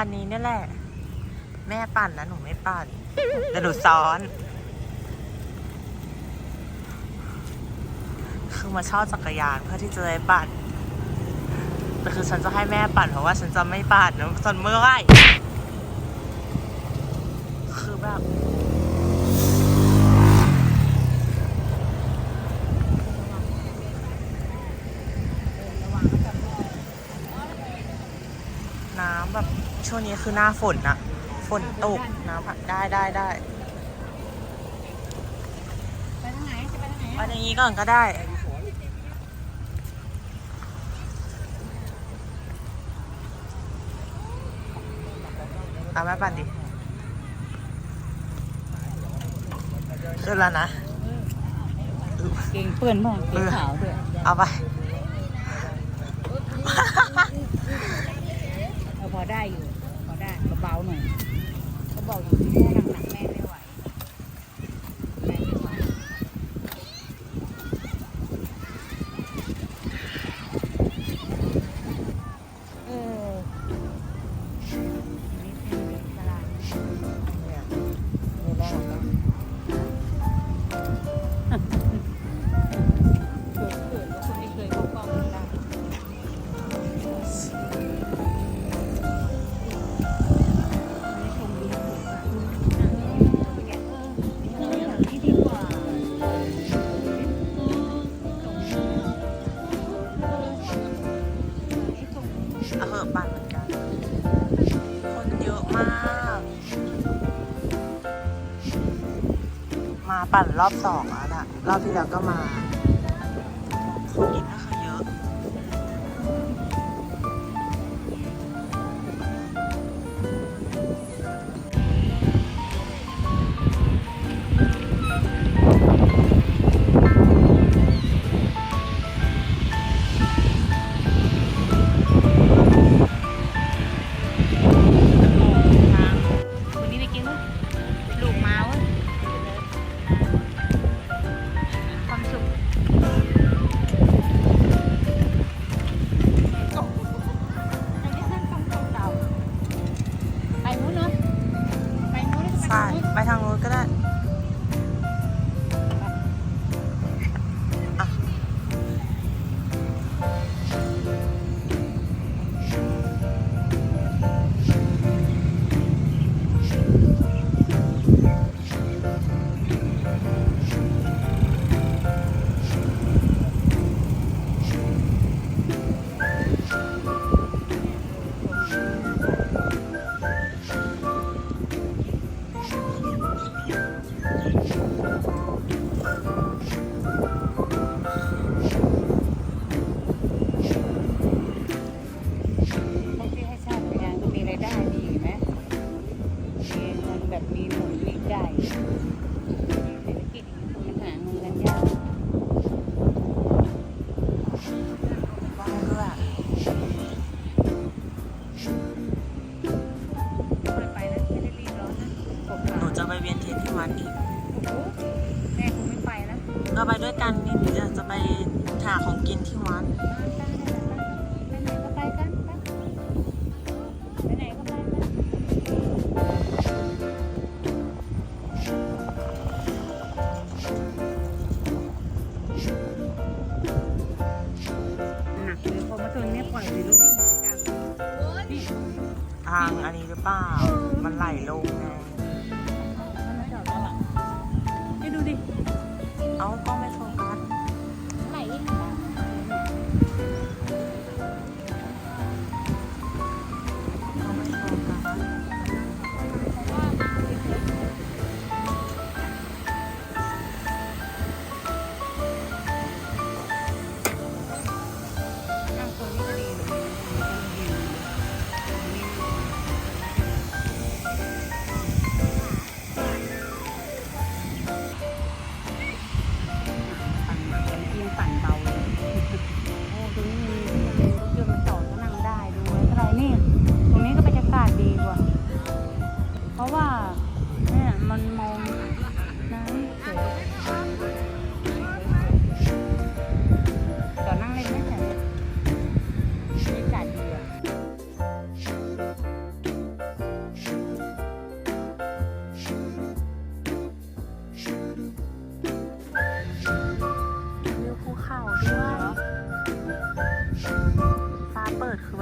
คันนี้เนี่ยแหละ แม่ปั่นนะหนูไม่ปั่น แต่หนูซ้อน คือมาเช่าจักรยานเพื่อที่จะได้ปั่น แต่คือฉันจะให้แม่ปั่นเพราะว่าฉันจะไม่ปั่นนะจนเมื่อยคือแบบ น้ำแบบ ช่วงนี้คือหน้าฝนอะฝนตกน้ำผัดได้ได้ได้ไปทางไหนจะไปทางไหนไปอย่างนี้ก่อนก็ได้ตามแม่ปั่นดิขึ้นแล้วนะ เก่งเปื้อนบ้างเก่งขาวด้วยเอาไป เออพอได้อยู่พอ ได้เบาๆหน่อยเขาบอกอย่างนี้ถ้าหนัก ปั่นรอบสองแล้วนะรอบที่แล้วก็มาางอันนี้หรือเปล่า มันไหลลงไงมันมาจอดแล้วอะให้ดูดิ เอา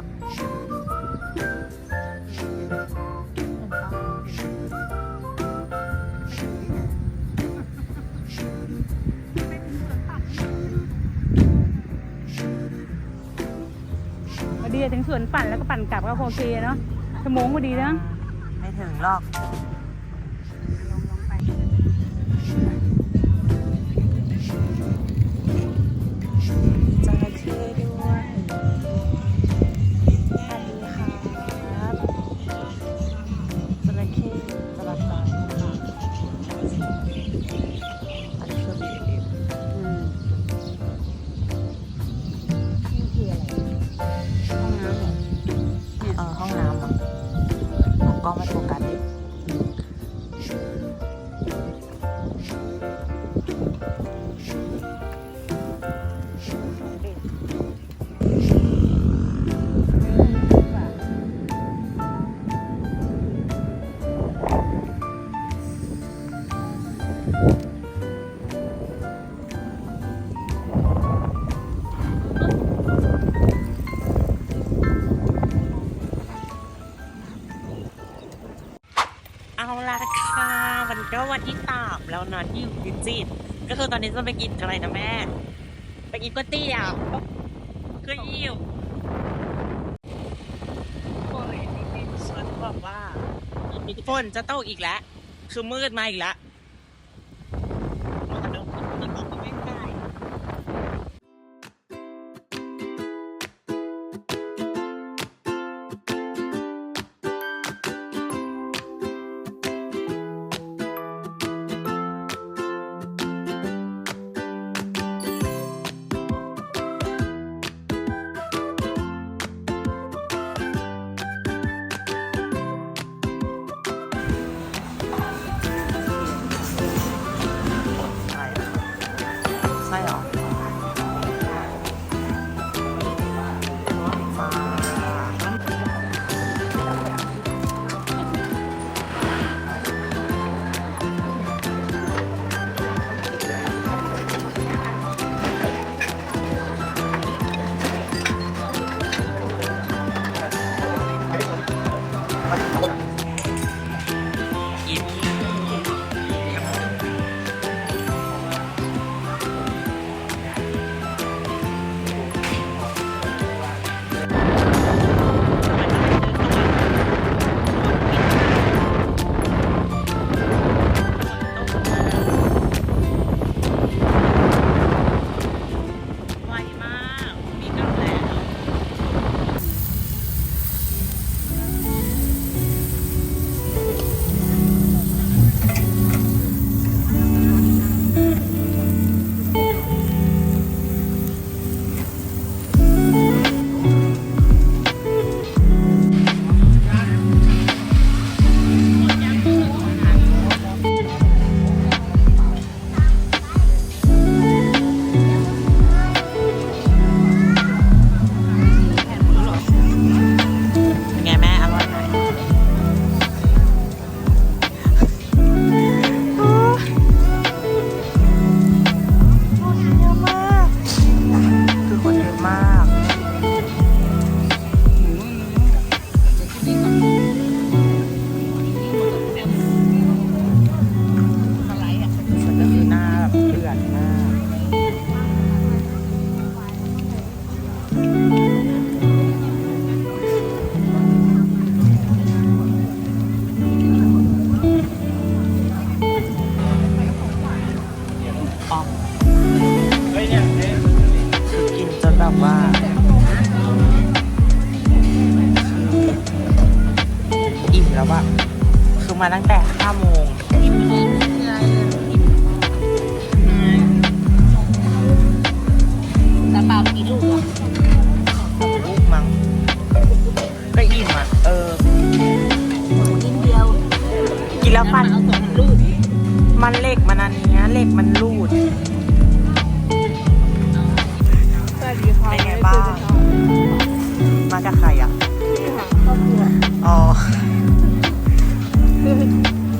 าพอดีถึงสวนปั่นแล้วก็ปั่นกลับก็โอเคเนาะชั่วโมงพอดีนะไม่ถึงหรอก ก็วันที่สามแล้วนะที่อยู่พิจิตรก็คือตอนนี้จะไปกินอะไรนะแม่ ไปกินก๋วยเตี๋ยวก็ยิ่วฝนแบบว่าฝนจะตกอีกแล้ว คือมืดมาอีกแล้ว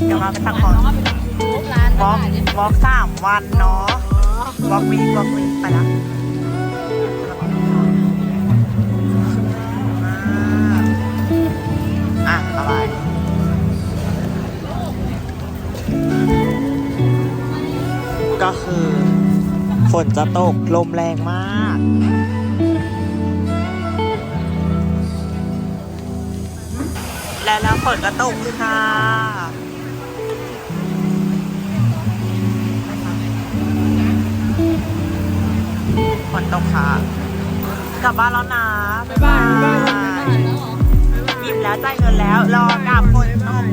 เดี๋ยวเราไปพักผ่อนวอล์กบล็อกสามวันเนาะบล็อกวีบล็อกวีไปและอะบายก็คือ ฝนจะตก ลมแรงมากและแล้วฝนก็ตกค่ะ ฝนตกค่ะ กลับบ้านแล้วนะ บ๊ายบายอิ่มแล้วจ่ายเงินแล้ว รอกลับฝนตก